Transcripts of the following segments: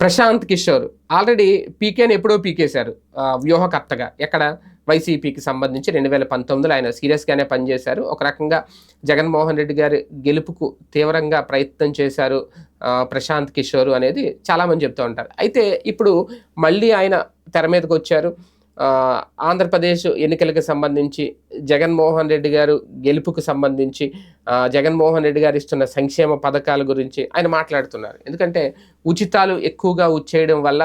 Prashanth Kishore. Already పీకేని ఎప్పుడో పీకేశారు. వ్యూహకర్తగా. ఎక్కడ? వైసీపీకి సంబంధించి రెండు వేల పంతొమ్మిదిలో ఆయన సీరియస్గానే పనిచేశారు. ఒక రకంగా జగన్మోహన్ రెడ్డి గారి గెలుపుకు తీవ్రంగా ప్రయత్నం చేశారు ప్రశాంత్ కిషోర్ అనేది చాలామంది చెప్తూ ఉంటారు. అయితే ఇప్పుడు మళ్ళీ ఆయన తెర మీదకి వచ్చారు. ఆంధ్రప్రదేశ్ ఎన్నికలకు సంబంధించి జగన్మోహన్ రెడ్డి గారు గెలుపుకు సంబంధించి జగన్మోహన్ రెడ్డి గారు ఇస్తున్న సంక్షేమ పథకాల గురించి ఆయన మాట్లాడుతున్నారు. ఎందుకంటే ఉచితాలు ఎక్కువగా వచ్చేయడం వల్ల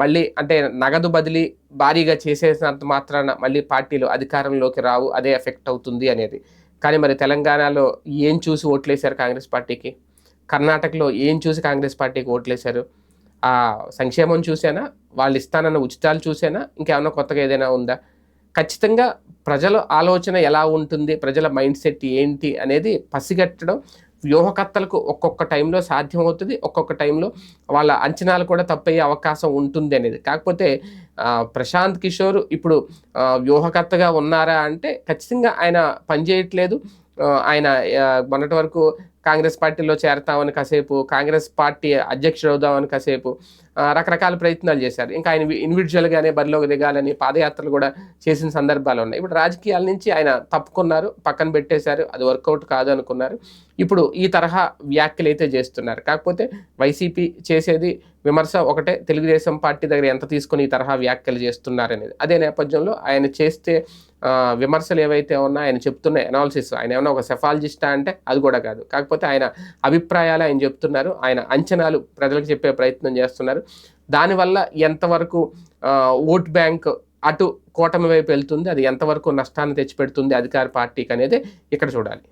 మళ్ళీ అంటే నగదు బదిలీ భారీగా చేసేసినంత మాత్రాన మళ్ళీ పార్టీలు అధికారంలోకి రావు అదే ఎఫెక్ట్ అవుతుంది అనేది. కానీ మరి తెలంగాణలో ఏం చూసి ఓట్లేశారు కాంగ్రెస్ పార్టీకి? కర్ణాటకలో ఏం చూసి కాంగ్రెస్ పార్టీకి ఓట్లేశారు? ఆ సంక్షేమం చూసేనా? వాళ్ళు ఇస్తానన్న ఉచితాలు చూసేనా? ఇంకేమన్నా కొత్తగా ఏదైనా ఉందా? ఖచ్చితంగా ప్రజల ఆలోచన ఎలా ఉంటుంది? ప్రజల మైండ్ సెట్ ఏంటి? అనేది పసిగట్టడం వ్యూహకర్తలకు ఒక్కొక్క టైంలో సాధ్యమవుతుంది. ఒక్కొక్క టైంలో వాళ్ళ అంచనాలు కూడా తప్పయ్యే అవకాశం ఉంటుంది అనేది. కాకపోతే ప్రశాంత్ కిషోర్ ఇప్పుడు వ్యూహకర్తగా ఉన్నారా అంటే ఖచ్చితంగా ఆయన పనిచేయట్లేదు ఆయన మొన్నటి వరకు కాంగ్రెస్ పార్టీలో చేరతామని కాసేపు కాంగ్రెస్ పార్టీ అధ్యక్షుడు అవుదామని కాసేపు రకరకాల ప్రయత్నాలు చేశారు. ఇంకా ఆయన ఇండివిజువల్గానే బరిలోకి దిగాలని పాదయాత్రలు కూడా చేసిన సందర్భాలు ఉన్నాయి. ఇప్పుడు రాజకీయాల నుంచి ఆయన తప్పుకున్నారు పక్కన పెట్టేశారు అది వర్కౌట్ కాదు అనుకున్నారు. ఇప్పుడు ఈ తరహా వ్యాఖ్యలు అయితే చేస్తున్నారు. కాకపోతే వైసీపీ చేసేది విమర్శ ఒకటే తెలుగుదేశం పార్టీ దగ్గర ఎంత తీసుకొని ఈ తరహా వ్యాఖ్యలు చేస్తున్నారు అనేది అదే నేపథ్యంలో ఆయన చేస్తే విమర్శలు ఏవైతే ఉన్నా ఆయన చెప్తున్న ఎనాలిసిస్ ఆయన ఏమైనా ఒక సెఫాలజిస్టా అంటే అది కూడా కాదు. కాకపోతే ఆయన అభిప్రాయాలు ఆయన చెప్తున్నారు. ఆయన అంచనాలు ప్రజలకు చెప్పే ప్రయత్నం చేస్తున్నారు. దానివల్ల ఎంతవరకు ఓట్ బ్యాంక్ అటు కూటమి వైపు వెళ్తుంది అది ఎంతవరకు నష్టాన్ని తెచ్చిపెడుతుంది అధికార పార్టీకి అనేది ఇక్కడ చూడాలి.